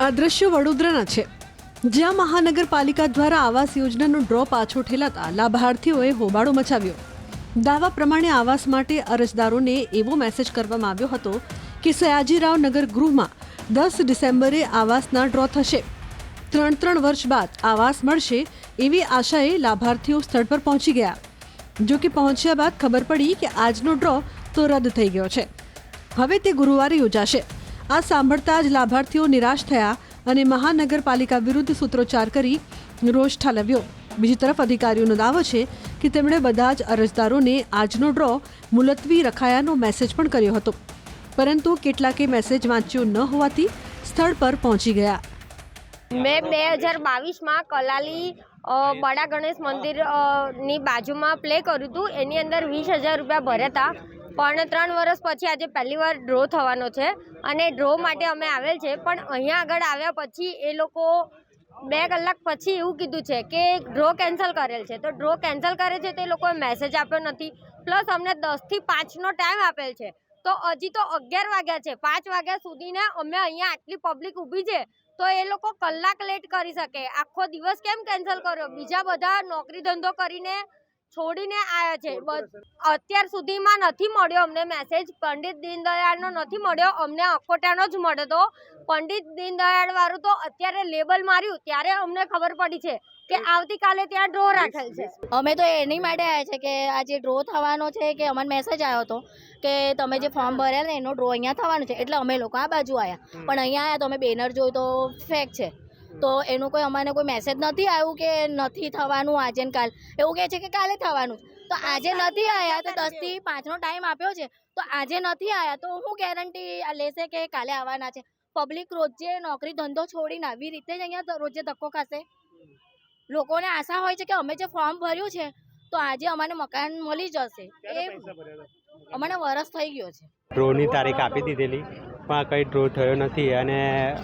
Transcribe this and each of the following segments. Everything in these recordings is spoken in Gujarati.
આ દ્રશ્યો વડોદરાના છે. જ્યાં મહાનગરપાલિકા દ્વારા આવાસ યોજનાનો ડ્રો પાછો ઠેલાતા લાભાર્થીઓએ હોબાળો મચાવ્યો. દાવા પ્રમાણે આવાસ માટે અરજદારોને એવો મેસેજ કરવામાં આવ્યો હતો કે સયાજીરાવ નગર ગૃહમાં દસ ડિસેમ્બરે આવાસના ડ્રો થશે. ત્રણ ત્રણ વર્ષ બાદ આવાસ મળશે એવી આશાએ લાભાર્થીઓ સ્થળ પર પહોંચી ગયા. જો કે પહોંચ્યા બાદ ખબર પડી કે આજનો ડ્રો તો રદ થઈ ગયો છે. હવે તે ગુરુવારે યોજાશે. આ સાંભળતા જ લાભાર્થીઓ નિરાશ થયા અને મહાનગરપાલિકા વિરુદ્ધ સૂત્રોચ્ચાર કરી રોષ ઠાલવ્યો. બીજી તરફ અધિકારીઓનો દાવો છે કે તેમણે બધા જ અરજદારોને આજનો ડ્રો મુલતવી રખાયાનો મેસેજ પણ કર્યો હતો. પરંતુ કેટલાકે મેસેજ વાંચ્યો ન હોવાથી સ્થળ પર પહોંચી ગયા. મેં બે હજાર બાવીસમાં કલાલી બડા ગણેશ મંદિરની બાજુમાં પ્લે કર્યું હતું. એની અંદર વીસ હજાર રૂપિયા ભર્યા હતા. પણ ત્રણ વર્ષ પછી આજે પહેલી વાર ડ્રો થવાનો છે અને ડ્રો માટે અમે આવેલ છે. પણ અહીંયા આગળ આવ્યા પછી એ લોકો બે કલાક પછી એવું કીધું છે કે ડ્રો કેન્સલ કરેલ છે. તો ડ્રો કેન્સલ કરે છે તે લોકોએ મેસેજ આપ્યો નથી. પ્લસ અમને દસથી પાંચનો ટાઈમ આપેલ છે. તો હજી તો અગિયાર વાગ્યા છે. પાંચ વાગ્યા સુધીને અમે અહીંયા આટલી પબ્લિક ઊભી છે તો એ લોકો કલાક લેટ કરી શકે. આખો દિવસ કેમ કેન્સલ કર્યો? બીજા બધા નોકરી ધંધો કરીને છોડીને આવ્યા છે. અત્યાર સુધીમાં નથી મળ્યો અમને મેસેજ પંડિત દીનદયાળનો નથી મળ્યો. અમને અકોટાનો જ મળ્યો તો પંડિત દીનદયાળ વાળું તો અત્યારે લેબલ માર્યું. ત્યારે અમને ખબર પડી છે કે આવતીકાલે ત્યાં ડ્રો રાખેલ છે. અમે તો એની માટે આવ્યા છે કે આ જે ડ્રો થવાનો છે કે અમને મેસેજ આવ્યો હતો કે તમે જે ફોર્મ ભર્યા ને એનો ડ્રો અહીંયા થવાનો છે. એટલે અમે લોકો આ બાજુ આવ્યા પણ અહીંયા આવ્યા તો અમે બેનર જોયું તો ફેક છે. તો એનું કોઈ અમને કોઈ મેસેજ નથી આવ્યું કે નથી થવાનું આજે ને કાલ? એવું કહે છે કે કાલે થવાનું તો આજે નથી આવ્યા. તો દસથી પાંચનો ટાઈમ આપ્યો છે. તો આજે નથી આવ્યા તો હું ગેરંટી લેશે કે કાલે આવવાના છે? પબ્લિક રોજે નોકરી ધંધો છોડીને આવી રીતે જ અહીંયા તો રોજે ધક્કો ખાશે? લોકોને આશા હોય છે કે અમે જે ફોર્મ ભર્યું છે તો આજે અમારે મકાન મળી જશે. એ અમને વરસ થઈ ગયો છે. ડ્રોની તારીખ આપી દીધેલી. પણ કંઈ ડ્રો થયો નથી અને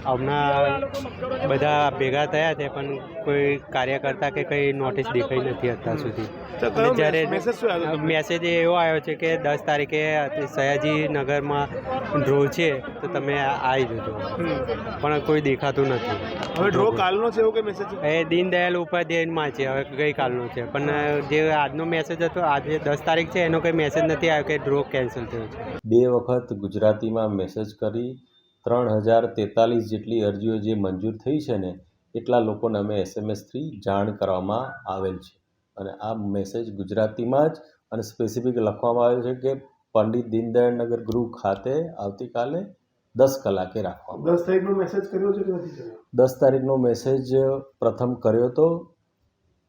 હમણાં બધા ભેગા થયા છે પણ કોઈ કાર્યકર્તા કે કંઈ નોટિસ દેખાઈ નથી અત્યાર સુધી. અને જ્યારે મેસેજ શું આવ્યો હતો? મેસેજ એવો આવ્યો છે કે દસ તારીખે સયાજી નગરમાં ડ્રો છે તો તમે આવી જજો. પણ કોઈ દેખાતું નથી. હવે ડ્રો કાલનો છે એવો કે મેસેજ એ દીનદયાલ ઉપાધ્યાયમાં છે હવે ગઈકાલનો છે. પણ જે આજનો મેસેજ હતો આજે દસ તારીખ છે એનો કંઈ મેસેજ નથી આવ્યો કે ડ્રો કેન્સલ થયો છે. બે વખત ગુજરાતીમાં મેસેજ કરી ત્રણ હજાર તેતાલીસ જેટલી અરજીઓ જે મંજૂર થઈ છે ને એટલા લોકોને અમે એસએમએસથી જાણ કરવામાં આવેલ છે. અને આ મેસેજ ગુજરાતીમાં જ અને સ્પેસિફિક લખવામાં આવેલ છે કે પંડિત દીનદયાળ નગર ગૃહ ખાતે આવતીકાલે દસ કલાકે રાખવામાં દસ તારીખનો મેસેજ કર્યો છે કે નથી દસ તારીખનો મેસેજ પ્રથમ કર્યો હતો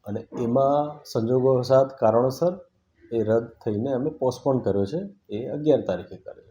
અને એમાં સંજોગોસાત કારણોસર એ રદ થઈને અમે પોસ્ટપોન કર્યો છે. એ અગિયાર તારીખે કર્યો